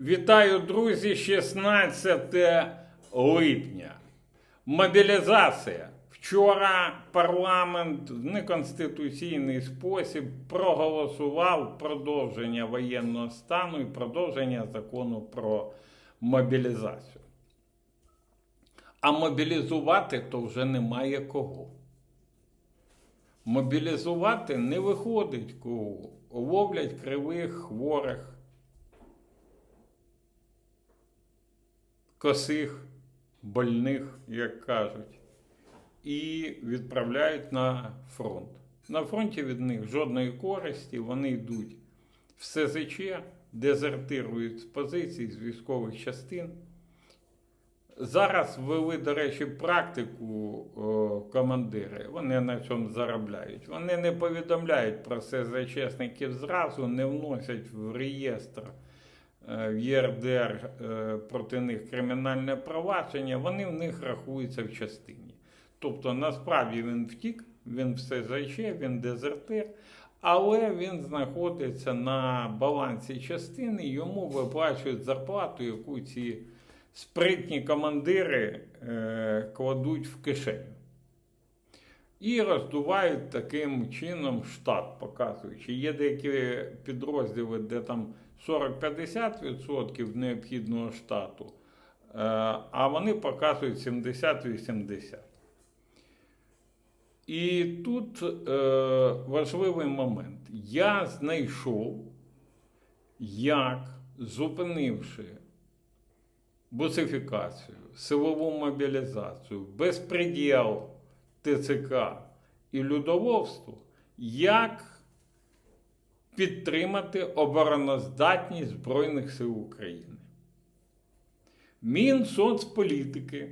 Вітаю, друзі, 16 липня. Мобілізація. Вчора парламент в неконституційний спосіб проголосував продовження воєнного стану і продовження закону про мобілізацію. А мобілізувати то вже немає кого. Мобілізувати не виходить кого. Ловлять кривих, хворих. Косих, больних, як кажуть, і відправляють на фронт. На фронті від них жодної користі, вони йдуть в СЗЧ, дезертирують з позицій, з військових частин. Зараз ввели, до речі, практику о, командири. Вони на цьому заробляють. Вони не повідомляють про СЗЧСників зразу, не вносять в реєстр в ЄРДР е, проти них кримінальне провадження, вони в них рахуються в частині. Тобто, насправді він втік, він все зайче, він дезертир, але він знаходиться на балансі частини, йому виплачують зарплату, яку ці спритні командири е, кладуть в кишеню. І роздувають таким чином штат, показуючи. Є деякі підрозділи, де там 40-50% необхідного штату, е, а вони показують 70-80%. І тут е, важливий момент. Я знайшов, як, зупинивши бусифікацію, силову мобілізацію, безпреділ ТЦК і людоводство, як підтримати обороноздатність Збройних сил України. Мінсоцполітики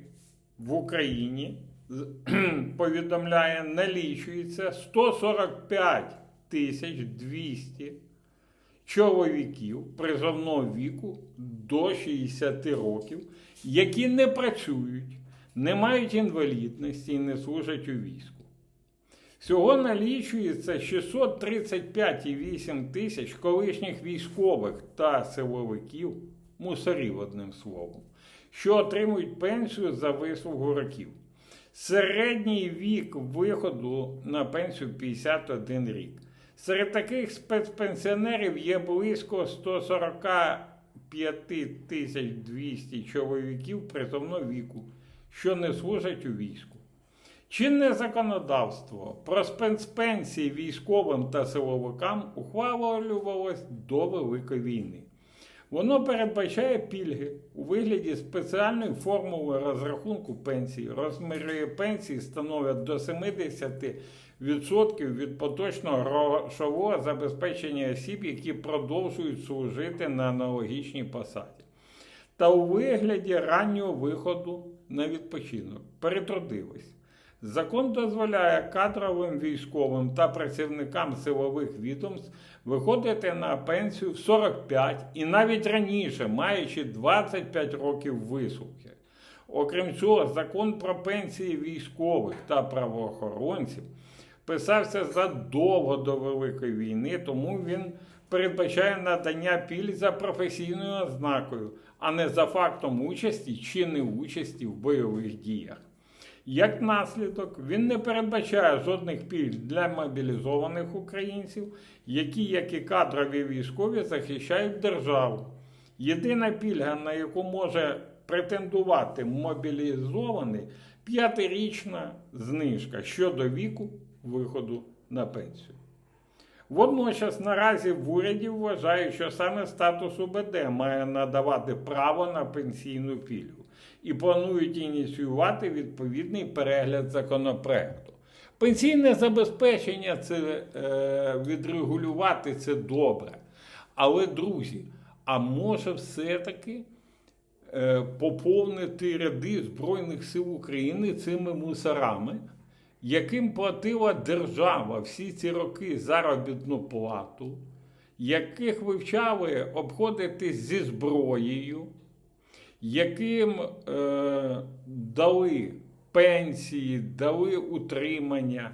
в Україні повідомляє, налічується 145 тисяч 200 чоловіків призовного віку до 60 років, які не працюють, не мають інвалідності і не служать у війську. Всього налічується 635,8 тисяч колишніх військових та силовиків, мусорів одним словом, що отримують пенсію за вислугу років. Середній вік виходу на пенсію 51 рік. Серед таких спецпенсіонерів є близько 145 тисяч 200 чоловіків призовного віку, що не служать у війську. Чинне законодавство про спецпенсії військовим та силовикам ухвалювалось до Великої війни. Воно передбачає пільги у вигляді спеціальної формули розрахунку пенсії. Розміри пенсії становлять до 70% від поточного грошового забезпечення осіб, які продовжують служити на аналогічній посаді. Та у вигляді раннього виходу на відпочинок перетрудились. Закон дозволяє кадровим військовим та працівникам силових відомств виходити на пенсію в 45 і навіть раніше, маючи 25 років вислуги. Окрім цього, закон про пенсії військових та правоохоронців писався задовго до Великої війни, тому він передбачає надання пільг за професійною ознакою, а не за фактом участі чи неучасті в бойових діях. Як наслідок, він не передбачає жодних пільг для мобілізованих українців, які, як і кадрові військові, захищають державу. Єдина пільга, на яку може претендувати мобілізований, п'ятирічна знижка щодо віку виходу на пенсію. Водночас наразі в уряді вважають, що саме статус УБД має надавати право на пенсійну пільгу і планують ініціювати відповідний перегляд законопроекту. Пенсійне забезпечення це е, відрегулювати це добре. Але, друзі, а може все-таки е, поповнити ряди Збройних сил України цими мусорами, яким платила держава всі ці роки заробітну плату, яких вивчали обходитись зі зброєю, яким е, дали пенсії, дали утримання,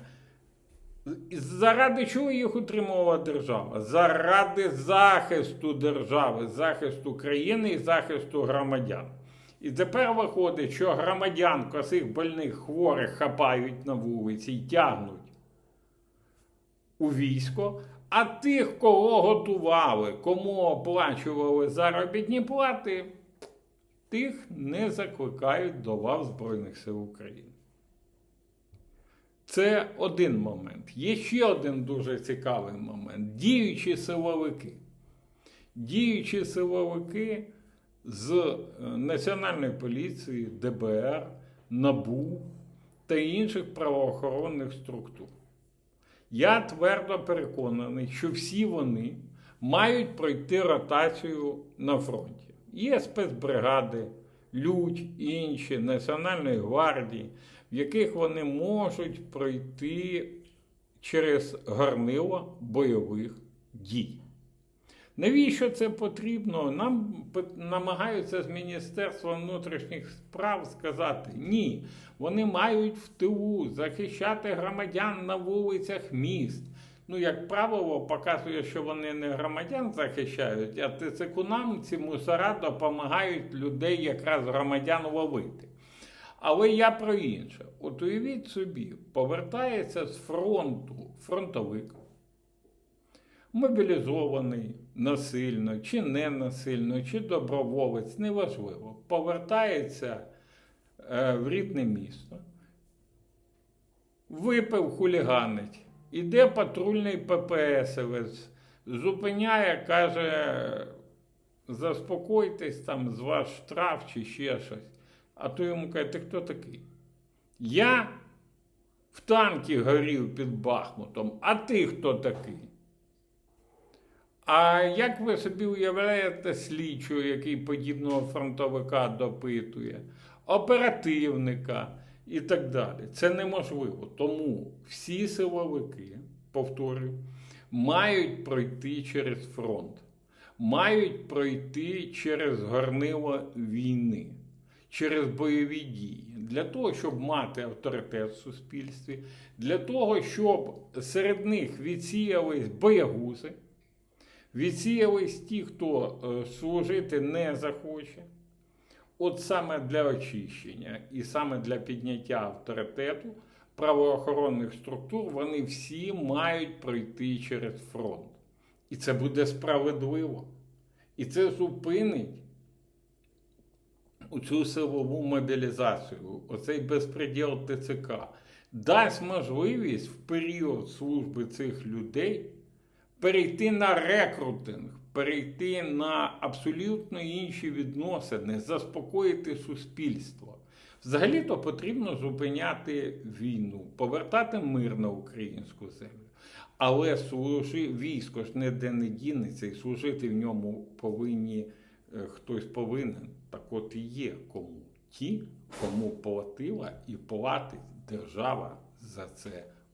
Заради чого їх утримувала держава? Заради захисту держави, захисту країни і захисту громадян. І тепер виходить, що громадян косих больних хворих хапають на вулиці і тягнуть у військо, а тих, кого готували, кому оплачували заробітні плати, тих не закликають до лав Збройних сил України. Це один момент. Є ще один дуже цікавий момент. Діючі силовики. Діючі силовики з е, Національної поліції, ДБР, НАБУ та інших правоохоронних структур. Я твердо переконаний, що всі вони мають пройти ротацію на фронті. Є спецбригади, Людь, інші Національної гвардії, в яких вони можуть пройти через горнило бойових дій. Навіщо це потрібно? Нам намагаються з Міністерства внутрішніх справ сказати ні. Вони мають в тилу захищати громадян на вулицях міст. Ну, як правило, показує, що вони не громадян захищають, а ТЦКунам ці мусора допомагають людей, якраз громадян ловити. Але я про інше. От уявіть собі, повертається з фронту фронтовик, мобілізований насильно, чи не насильно, чи доброволець, неважливо, повертається е, в рідне місто, випив хуліганить, іде патрульний ППСовець, зупиняє, каже, заспокойтесь, там з ваш штраф чи ще щось. А то йому каже, ти хто такий? Я в танкі горів під Бахмутом, а ти хто такий? А як ви собі уявляєте слідчого, який подібного фронтовика допитує, оперативника і так далі? Це неможливо. Тому всі силовики, повторюю, мають пройти через фронт, мають пройти через горнило війни, через бойові дії. Для того, щоб мати авторитет в суспільстві, для того, щоб серед них відсіялись боягузи відсіялись ті, хто е, служити не захоче. От саме для очищення і саме для підняття авторитету правоохоронних структур вони всі мають пройти через фронт. І це буде справедливо. І це зупинить цю силову мобілізацію, оцей безпреділ ТЦК, дасть можливість в період служби цих людей перейти на рекрутинг, перейти на абсолютно інші відносини, заспокоїти суспільство. Взагалі-то потрібно зупиняти війну, повертати мир на українську землю. Але служи, військо ж ніде не дінеться, і служити в ньому повинні е, хтось повинен. Так от і є кому. Ті, кому платила і платить держава за це